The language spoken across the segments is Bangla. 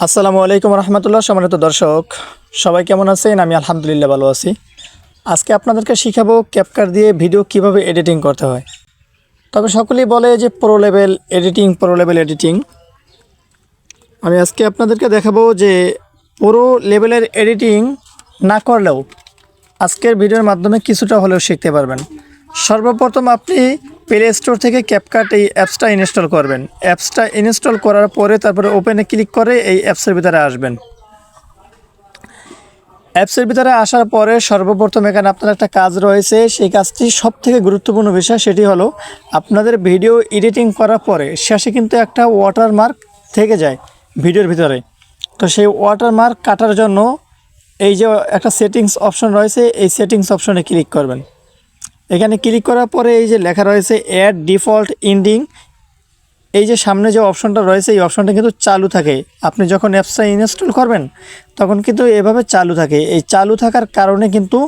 আসসালামু আলাইকুম রহমতুল্লাহ, সম্মানিত দর্শক। সবাই কেমন আছেন? আমি আলহামদুলিল্লাহ ভালো আছি। আজকে আপনাদেরকে শিখাবো ক্যাপকার দিয়ে ভিডিও কীভাবে এডিটিং করতে হয়। তবে সকলেই বলে যে pro level editing pro level editing আমি আজকে আপনাদেরকে দেখাবো যে পুরো লেভেলের এডিটিং না করলেও আজকের ভিডিওর মাধ্যমে কিছুটা হলেও শিখতে পারবেন। সর্বপ্রথম আপনি প্লে স্টোর থেকে ক্যাপকাট এই অ্যাপসটা ইনস্টল করবেন। অ্যাপসটা ইনস্টল করার পরে তারপরে ওপেনে ক্লিক করে এই অ্যাপসের ভিতরে আসবেন। অ্যাপসের ভিতরে আসার পরে সর্বপ্রথম এখানে আপনার একটা কাজ রয়েছে, সেই কাজটি সব থেকে গুরুত্বপূর্ণ বিষয় সেটি হলো আপনাদের ভিডিও এডিটিং করার পরে শেষে কিন্তু একটা ওয়াটারমার্ক থেকে যায় ভিডিওর ভিতরে। তো সেই ওয়াটারমার্ক কাটার জন্য এই যে একটা সেটিংস অপশন রয়েছে, এই সেটিংস অপশনে ক্লিক করবেন। এখানে ক্লিক করার পরে এই যে লেখা রয়েছে অ্যাড ডিফল্ট ইন্ডিং এই যে সামনে যে অপশনটা রয়েছে, এই অপশনটা কিন্তু চালু থাকে। আপনি যখন অ্যাপসটা ইনস্টল করবেন, তখন কিন্তু এভাবে চালু থাকে। এই চালু থাকার কারণে কিন্তু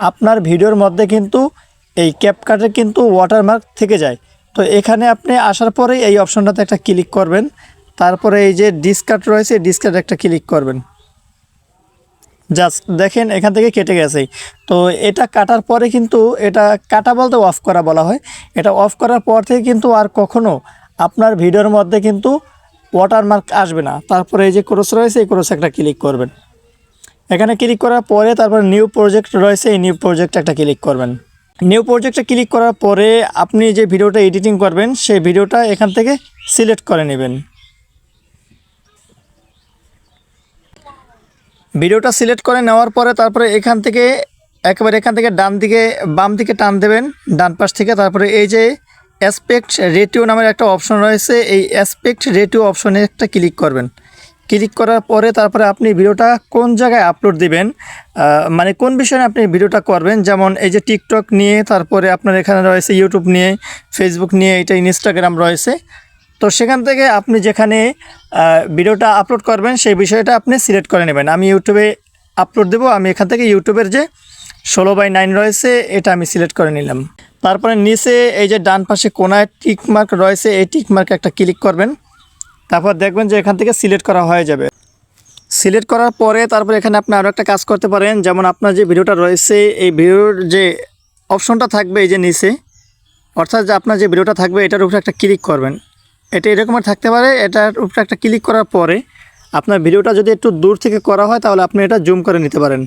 আপনার ভিডিওর মধ্যে কিন্তু এই ক্যাপকাটের কিন্তু ওয়াটারমার্ক থেকে যায়। তো এখানে আপনি আসার পরে এই অপশনটাতে একটা ক্লিক করবেন। তারপরে এই যে ডিসকাট রয়েছে ডিসকাট একটা ক্লিক করবেন। জাস্ট দেখেন এখান থেকে কেটে গেছে। তো এটা কাটার পরে কিন্তু এটা কাটা বলতে অফ করা বলা হয়। এটা অফ করার পর থেকে কিন্তু আর কখনো আপনার ভিডিওর মধ্যে কিন্তু ওয়াটারমার্ক আসবে না। তারপরে এই যে ক্রস রয়েছে, এই ক্রস একটা ক্লিক করবেন। এখানে ক্লিক করার পরে তারপর নিউ প্রজেক্ট রয়েছে, এই নিউ প্রজেক্ট একটা ক্লিক করবেন। নিউ প্রজেক্টে ক্লিক করার পরে আপনি যে ভিডিওটা এডিটিং করবেন, সেই ভিডিওটা এখান থেকে সিলেক্ট করে নেবেন। ভিডিওটা সিলেক্ট করে নেওয়ার পরে তারপরে এখান থেকে একেবারে এখান থেকে ডান দিকে, বাম দিকে টান দেবেন। ডান পাশ থেকে তারপরে এই যে অ্যাসপেক্ট রেটিও নামের একটা অপশন রয়েছে, এই অ্যাসপেক্ট রেটিও অপশনে একটা ক্লিক করবেন। ক্লিক করার পরে তারপরে আপনি ভিডিওটা কোন জায়গায় আপলোড দিবেন মানে কোন বিষয়ে আপনি ভিডিওটা করবেন, যেমন এই যে টিকটক নিয়ে, তারপরে আপনার এখানে রয়েছে ইউটিউব নিয়ে ফেসবুক নিয়ে, এটা ইনস্টাগ্রাম রয়েছে। তো সেখান থেকে আপনি যেখানে ভিডিওটা আপলোড করবেন, সেই বিষয়টা আপনি সিলেক্ট করে নেবেন। আমি ইউটিউবে আপলোড দেবো। আমি এখান থেকে ইউটিউবের যে ষোলো বাই নাইন রয়েছে, এটা আমি সিলেক্ট করে নিলাম। তারপরে নিচে এই যে ডান পাশে কোনায় টিক মার্ক রয়েছে, এই টিক মার্কে একটা ক্লিক করবেন। তারপর দেখবেন যে এখান থেকে সিলেক্ট করা হয়ে যাবে। সিলেক্ট করার পরে তারপর এখানে আপনি আরও একটা কাজ করতে পারেন। যেমন আপনার যে ভিডিওটা রয়েছে, এই ভিডিওর যে অপশনটা থাকবে এই যে নিচে, অর্থাৎ যে আপনার যে ভিডিওটা থাকবে, এটার উপরে একটা ক্লিক করবেন। এটা এরকমের থাকতে পারে, এটার উপরে একটা ক্লিক করার পরে আপনার ভিডিওটা যদি একটু দূর থেকে করা হয় তাহলে আপনি এটা জুম করে নিতে পারেন।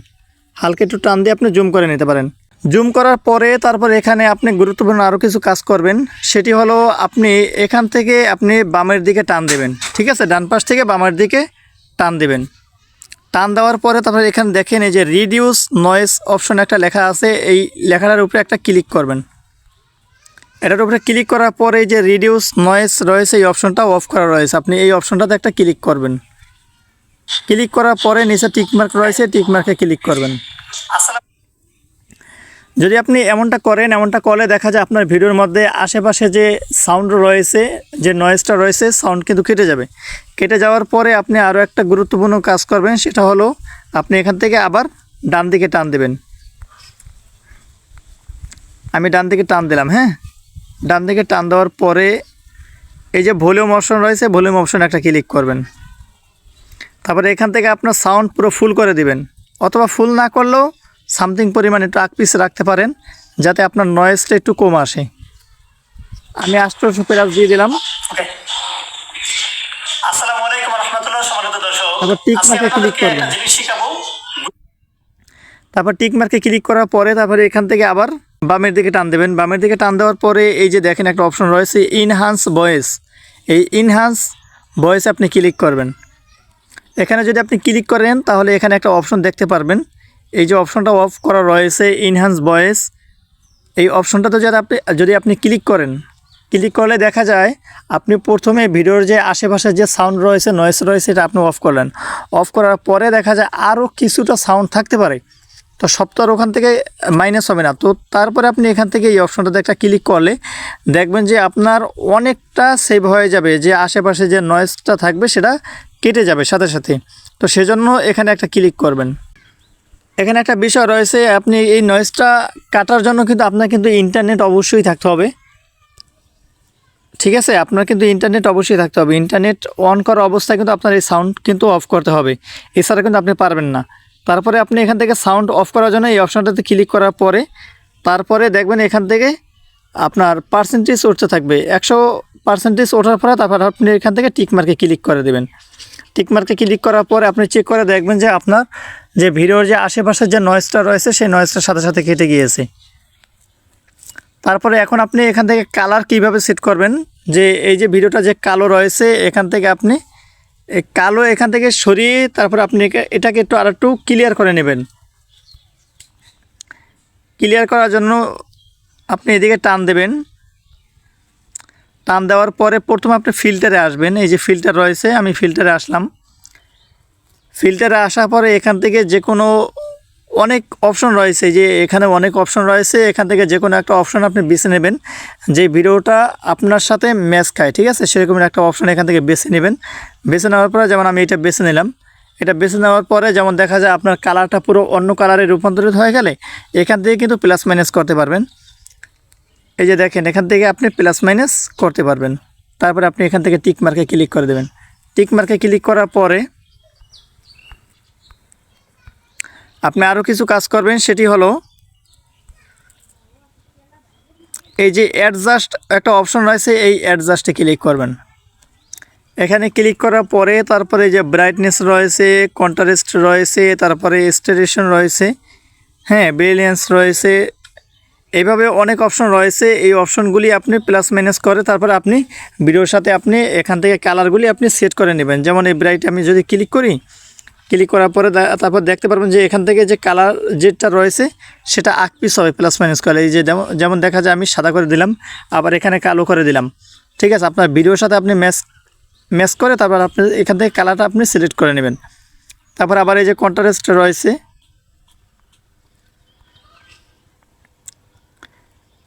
হালকা একটু টান দিয়ে আপনি জুম করে নিতে পারেন। জুম করার পরে তারপর এখানে আপনি গুরুত্বপূর্ণ আরও কিছু কাজ করবেন, সেটি হলো আপনি এখান থেকে আপনি বামের দিকে টান দেবেন, ঠিক আছে? ডান পাশ থেকে বামের দিকে টান দেবেন। টান দেওয়ার পরে তারপরে এখানে দেখেন এই যে রিডিউস নয়েস অপশন একটা লেখা আছে, এই লেখাটার উপরে একটা ক্লিক করবেন। এটার উপরে ক্লিক করার পরে যে রিডিউস নয়েস রয়েছে, এই অপশনটা অফ করা রয়েছে। আপনি এই অপশনটাতে একটা ক্লিক করবেন। ক্লিক করার পরে নিচে টিকমার্ক রয়েছে টিকমার্কে ক্লিক করবেন। যদি আপনি এমনটা করেন, এমনটা করলে দেখা যায় আপনার ভিডিওর মধ্যে আশেপাশে যে সাউন্ড রয়েছে, যে নয়েজটা রয়েছে সাউন্ড কিন্তু কেটে যাবে। কেটে যাওয়ার পরে আপনি আরও একটা গুরুত্বপূর্ণ কাজ করবেন, সেটা হলো আপনি এখান থেকে আবার ডান দিকে টান দেবেন। আমি ডান দিকে টান দিলাম হ্যাঁ? ডান দিকে টান দেওয়ার পরে এই যে ভলিউম অপশন রয়েছে ভলিউম অপশন একটা ক্লিক করবেন। তারপরে এখান থেকে আপনার সাউন্ড পুরো ফুল করে দিবেন। অথবা ফুল না করলেও সামথিং পরিমাণে একটু আকপিস রাখতে পারেন যাতে আপনার নয়েজটা একটু কম আসে। আমি আষ্টশো প্লাস দিয়ে দিলাম। তারপর টিক আজকে মার্কে ক্লিক করবেন। তারপর টিক মার্কে ক্লিক করার পরে তারপরে এখান থেকে আবার বামের দিকে টান দেবেন। বামের দিকে টান দেওয়ার পরে এই যে দেখেন একটা অপশন রয়েছে ইনহান্স ভয়েস এই ইনহান্স ভয়েস আপনি ক্লিক করবেন। এখানে যদি আপনি ক্লিক করেন, তাহলে এখানে একটা অপশন দেখতে পারবেন। এই যে অপশনটা অফ করা রয়েছে ইনহান্স ভয়েস এই অপশনটাতে যদি আপনি যদি আপনি ক্লিক করেন ক্লিক করলে দেখা যায় আপনি প্রথমে ভিডিওর যে আশেপাশে যে সাউন্ড রয়েছে নয়েস রয়েছে, এটা আপনি অফ করলেন। অফ করার পরে দেখা যায় আরও কিছুটা সাউন্ড থাকতে পারে। তো আর ওখান থেকে মাইনাস হবে না। তো তারপরে আপনি এখান থেকে এই অপশনটাতে একটা ক্লিক করলে দেখবেন যে আপনার অনেকটা সেভ হয়ে যাবে, যে আশেপাশে যে নয়েসটা থাকবে সেটা কেটে যাবে সাথে সাথে। তো সেজন্য এখানে একটা ক্লিক করবেন। এখানে একটা বিষয় রয়েছে, আপনি এই নয়েজটা কাটার জন্য কিন্তু আপনার কিন্তু ইন্টারনেট অবশ্যই থাকতে হবে। ঠিক আছে? আপনার কিন্তু ইন্টারনেট অবশ্যই থাকতে হবে। ইন্টারনেট অন করা অবস্থায় কিন্তু আপনার এই সাউন্ড কিন্তু অফ করতে হবে। এছাড়া কিন্তু আপনি পারবেন না। তারপরে আপনি এখান থেকে সাউন্ড অফ করার জন্য এই অপশানটাতে ক্লিক করার পরে, তারপরে দেখবেন এখান থেকে আপনার পার্সেন্টেজ উঠতে থাকবে। একশো পার্সেন্টেজ ওঠার পরে তারপর আপনি এখান থেকে টিকমার্কে ক্লিক করে দেবেন। টিকমার্কে ক্লিক করার পরে আপনি চেক করে দেখবেন যে আপনার যে ভিডিওর যে আশেপাশের যে নয়েজটা রয়েছে, সেই নয়েজটার সাথে সাথে কেটে গিয়েছে। তারপরে এখন আপনি এখান থেকে কালার কীভাবে সেট করবেন, যে এই যে ভিডিওটা যে কালো রয়েছে, এখান থেকে আপনি কালো এখান থেকে সরিয়ে তারপর আপনি এটাকে একটু আর একটু ক্লিয়ার করে নেবেন। ক্লিয়ার করার জন্য আপনি এদিকে টান দেবেন। টান দেওয়ার পরে প্রথমে আপনি ফিল্টারে আসবেন। এই যে ফিল্টার রয়েছে, আমি ফিল্টারে আসলাম। ফিল্টারে আসার পরে এখান থেকে যে কোনো অনেক অপশন রয়েছে যে এখানে অনেক অপশন রয়েছে। এখান থেকে যে কোনো একটা অপশন আপনি বেছে নেবেন। যে ভিডিওটা আপনার সাথে ম্যাচ খায়, ঠিক আছে? সেরকম একটা অপশন এখান থেকে বেছে নেবেন। বেছে নেওয়ার পরে যেমন আমি এটা বেছে নিলাম। এটা বেছে নেওয়ার পরে যেমন দেখা যায় আপনার কালারটা পুরো অন্য কালারে রূপান্তরিত হয়ে গেলে এখান থেকে কিন্তু প্লাস মাইনাস করতে পারবেন। এই যে দেখেন, এখান থেকে আপনি প্লাস মাইনাস করতে পারবেন। তারপরে আপনি এখান থেকে টিক মার্কে ক্লিক করে দেবেন। টিক মার্কে ক্লিক করার পরে আপনি আরও কিছু কাজ করবেন, সেটি হলো এই যে অ্যাডজাস্ট একটা অপশন রয়েছে, এই অ্যাডজাস্টে ক্লিক করবেন। এখানে ক্লিক করার পরে তারপরে যে ব্রাইটনেস রয়েছে কন্ট্রাস্ট রয়েছে, তারপরে স্টেরেশন রয়েছে হ্যাঁ ব্রিলিয়েন্স রয়েছে, এইভাবে অনেক অপশন রয়েছে। এই অপশনগুলি আপনি প্লাস মাইনাস করে তারপরে আপনি ভিডিওর সাথে আপনি এখান থেকে কালারগুলি আপনি সেট করে নেবেন। যেমন এই ব্রাইট আমি যদি ক্লিক করি ক্লিক করার পরে তারপর দেখতে পারবেন যে এখান থেকে যে কালার যেটা রয়েছে, সেটা আক পিস হবে প্লাস মাইনাস করে। এই যে যেমন- যেমন দেখা যায়, আমি সাদা করে দিলাম, আবার এখানে কালো করে দিলাম। ঠিক আছে, আপনার ভিডিওর সাথে আপনি ম্যাচ ম্যাচ করে তারপর আপনি এখান থেকে কালারটা আপনি সিলেক্ট করে নেবেন। তারপর আবার এই যে কন্ট্রাস্ট রয়েছে,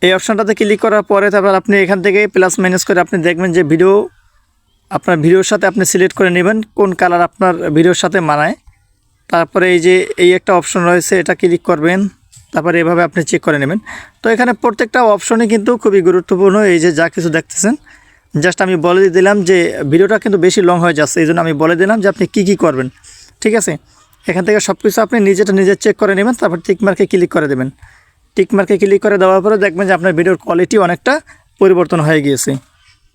এই অপশানটাতে ক্লিক করার পরে তারপর আপনি এখান থেকে প্লাস মাইনাস করে আপনি দেখবেন যে ভিডিও আপনার ভিডিওর সাথে আপনি সিলেক্ট করে নেবেন কোন কালার আপনার ভিডিওর সাথে মানায়। তারপরে এই যে, এই একটা অপশন রয়েছে, এটা ক্লিক করবেন, তারপরে এভাবে আপনি চেক করে নেবেন। তো এখানে প্রত্যেকটা অপশনই কিন্তু খুবই গুরুত্বপূর্ণ, এই যে যা কিছু দেখতেছেন। জাস্ট আমি বলে দিলাম যে, ভিডিওটা কিন্তু বেশি লং হয়ে যাচ্ছে এই জন্য আমি বলে দিলাম যে, আপনি কী কী করবেন, ঠিক আছে? এখান থেকে সব কিছু আপনি নিজেটা নিজে চেক করে নেবেন, তারপর টিকমার্কে ক্লিক করে দেবেন। টিকমার্কে ক্লিক করে দেওয়ার পরে দেখবেন যে, আপনার ভিডিওর কোয়ালিটি অনেকটা পরিবর্তন হয়ে গিয়েছে।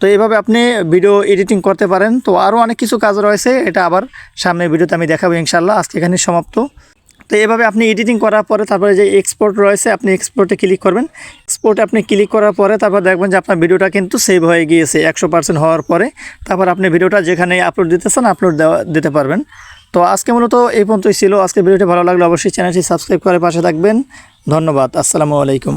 তো এইভাবে আপনি ভিডিও এডিটিং করতে পারেন। তো আরও অনেক কিছু কাজ রয়েছে, এটা আবার সামনের ভিডিওতে আমি দেখাবো ইনশাল্লাহ আজকে এখানে সমাপ্ত। তো এভাবে আপনি এডিটিং করার পরে তারপরে যে এক্সপোর্ট রয়েছে, আপনি এক্সপোর্টে ক্লিক করবেন। এক্সপোর্টে আপনি ক্লিক করার পরে তারপর দেখবেন যে আপনার ভিডিওটা কিন্তু সেভ হয়ে গিয়েছে একশো পার্সেন্ট হওয়ার পরে। তারপর আপনি ভিডিওটা যেখানে আপলোড দিতেছেন আপলোড দেওয়া, দিতে পারবেন। তো আজকে মূলত এই পর্যন্তই ছিল। আজকে ভিডিওটি ভালো লাগলে অবশ্যই চ্যানেলটি সাবস্ক্রাইব করে পাশে থাকবেন। ধন্যবাদ। আসসালামু আলাইকুম।